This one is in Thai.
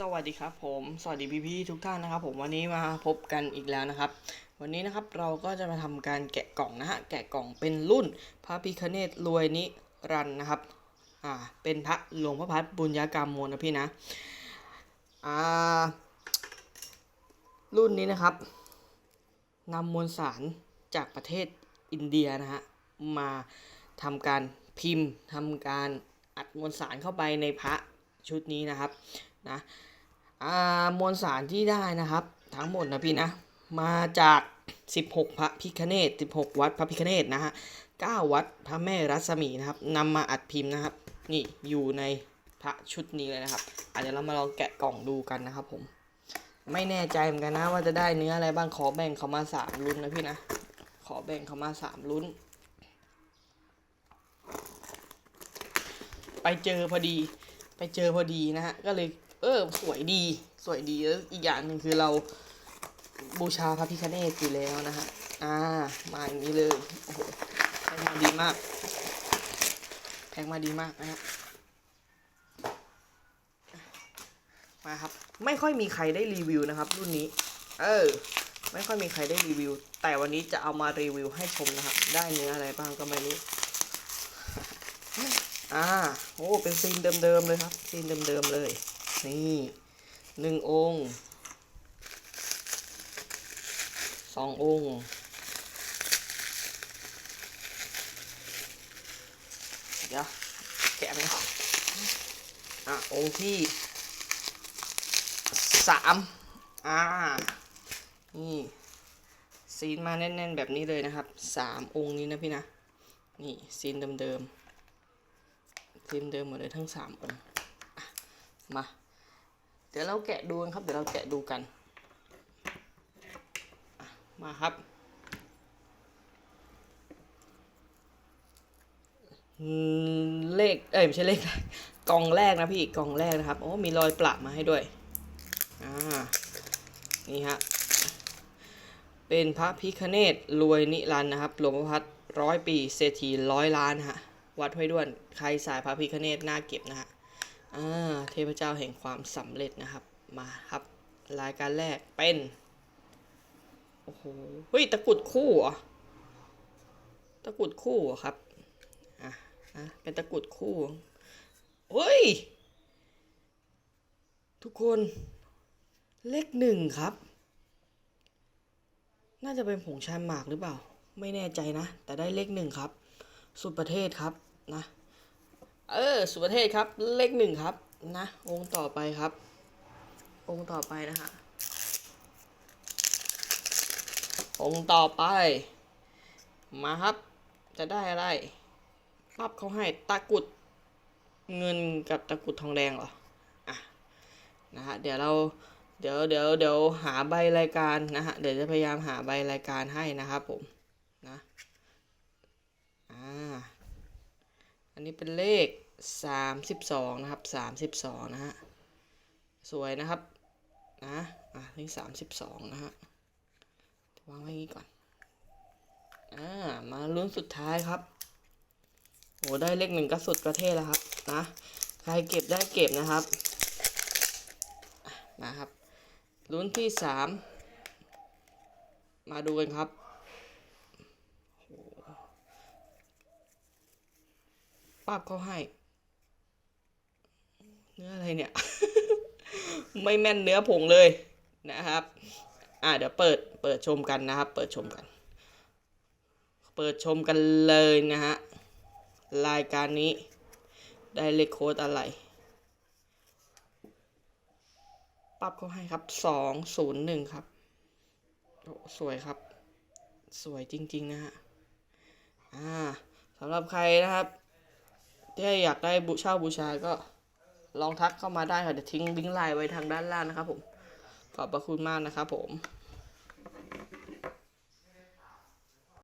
สวัสดีครับผมสวัสดีพี่ๆทุกท่านนะครับ ผมวันนี้มาพบกันอีกแล้วนะครับ วันนี้นะครับเราก็จะมาทำการแกะกล่องนะฮะแกะกล่องเป็นรุ่นพระพิคเนตรวยนิรันนะครับอ่าเป็นพระหลวงพ่อพัดบุญญากรรมมวลนะพี่นะอ่ารุ่นนี้นะครับนำมวลสารจากประเทศอินเดียนะฮะมาทำการพิมพ์ทำการอัดมวลสารเข้าไปในพระ ชุดนี้นะครับนะอ่ามวลสารที่ได้นะครับ ทั้งหมดนะพี่นะมาจาก 16 พระพิคเนต16 วัดพระพิคเนตนะฮะ9วัดพระแม่รัศมีนะครับนำมาอัดพิมพ์นะครับ นี่อยู่ในพระชุดนี้เลยนะครับอาจจะเดี๋ยวเรามาลองแกะกล่องดูกันนะครับผมไม่แน่ใจเหมือนกันนะว่าจะได้เนื้ออะไรบ้างขอแบ่งเขามาสามลุ้นนะพี่นะ ขอแบ่งเขามาสามลุ้น ไปเจอพอดี ไปเจอพอดีนะฮะ ก็เลย เออ สวยดี สวยดีแล้วอีกอย่างหนึ่งคือเราบูชาพระพิฆเนศอยู่แล้วนะฮะ อ่า มาอย่างนี้เลย โอ้โหแพ็คมาดีมาก แพ็คมาดีมากนะฮะ มาครับ ไม่ค่อยมีใครได้รีวิวนะครับ รุ่นนี้ เออ ไม่ค่อยมีใครได้รีวิว แต่วันนี้จะเอามารีวิวให้ชมนะครับ ได้เนื้ออะไรบ้างก็ไม่รู้ อ่าโอ้เป็นซีนเดิมๆเลยครับซีนเดิมๆเลย นี่หนึ่งองค์สององค์เดี๋ยวแกะไม่ออกอะองค์ที่สามอ่านี่ซีนมาแน่นๆแบบนี้เลยนะครับสามองค์นี้นะพี่นะ นี่ซีนเดิมๆ ทีมเดิมหมดเลยทั้งสามองค์มา เดี๋ยวเราแกะดูกันครับ เดี๋ยวเราแกะดูกัน มาครับเลข เอ้ยไม่ใช่เลขกล่องแรกนะพี่กล่องแรกนะครับ โอ้ มีรอยประมาให้ด้วย อ่า นี่ฮะ เป็นพระพิคเนตรวยนิรันนะครับ หลวงพ่อพัดร้อยปีเศรษฐีร้อยล้านฮะ วัดห้วยด้วน ใครสายพระพิคเนตน่าเก็บนะฮะอ่าเทพเจ้าแห่งความสำเร็จนะครับ มาครับ รายการแรกเป็น โอ้โหเฮ้ยตะกรุดคู่เหรอ ตะกรุดคู่เหรอครับ อะนะเป็นตะกรุดคู่เฮ้ย ทุกคนเลขหนึ่งครับ น่าจะเป็นผงชาหมากหรือเปล่า ไม่แน่ใจนะ แต่ได้เลขหนึ่งครับ สุดประเทศครับนะ เออ สุดประเทศครับ เลขหนึ่งครับ นะองค์ต่อไปครับ องค์ต่อไปนะฮะองค์ต่อไป มาครับ จะได้อะไรรับเขาให้ตะกรุดเงินกับตะกรุดทองแดงเหรอ อะ นะฮะ เดี๋ยวเรา เดี๋ยว เดี๋ยว เดี๋ยวหาใบรายการนะฮะ เดี๋ยวจะพยายามหาใบรายการให้นะครับผม นะ อ่า อันนี้เป็นเลขสามสิบสองนะครับสามสิบสองนะฮะ สวยนะครับ นะ อะเลขสามสิบสองนะฮะวางไว้อย่างนี้ก่อน อ่า มาลุ้นสุดท้ายครับโหได้เลขหนึ่งก็สุดประเทศแล้วครับ นะ ใครเก็บได้เก็บนะครับอะมาครับ ลุ้นที่สาม มาดูกันครับ ป้าบเขาให้ เนื้ออะไรเนี่ย ไม่แม่นเนื้อผงเลยนะครับ อ่าเดี๋ยวเปิดเปิดชมกันนะครับ เปิดชมกัน เปิดชมกันเลยนะฮะ รายการนี้ได้เลขโค้ดอะไรปั๊บเขาให้ครับสองศูนย์หนึ่งครับโอ้สวยครับ สวยจริง ๆ นะฮะ อ่าสำหรับใครนะครับ ถ้าอยากได้บูเช่าบูชาก็ลองทักเข้ามาได้ค่ะเดี๋ยวทิ้งลิงก์ไลน์ไว้ทางด้านล่างนะครับผมขอบพระคุณมากนะครับผม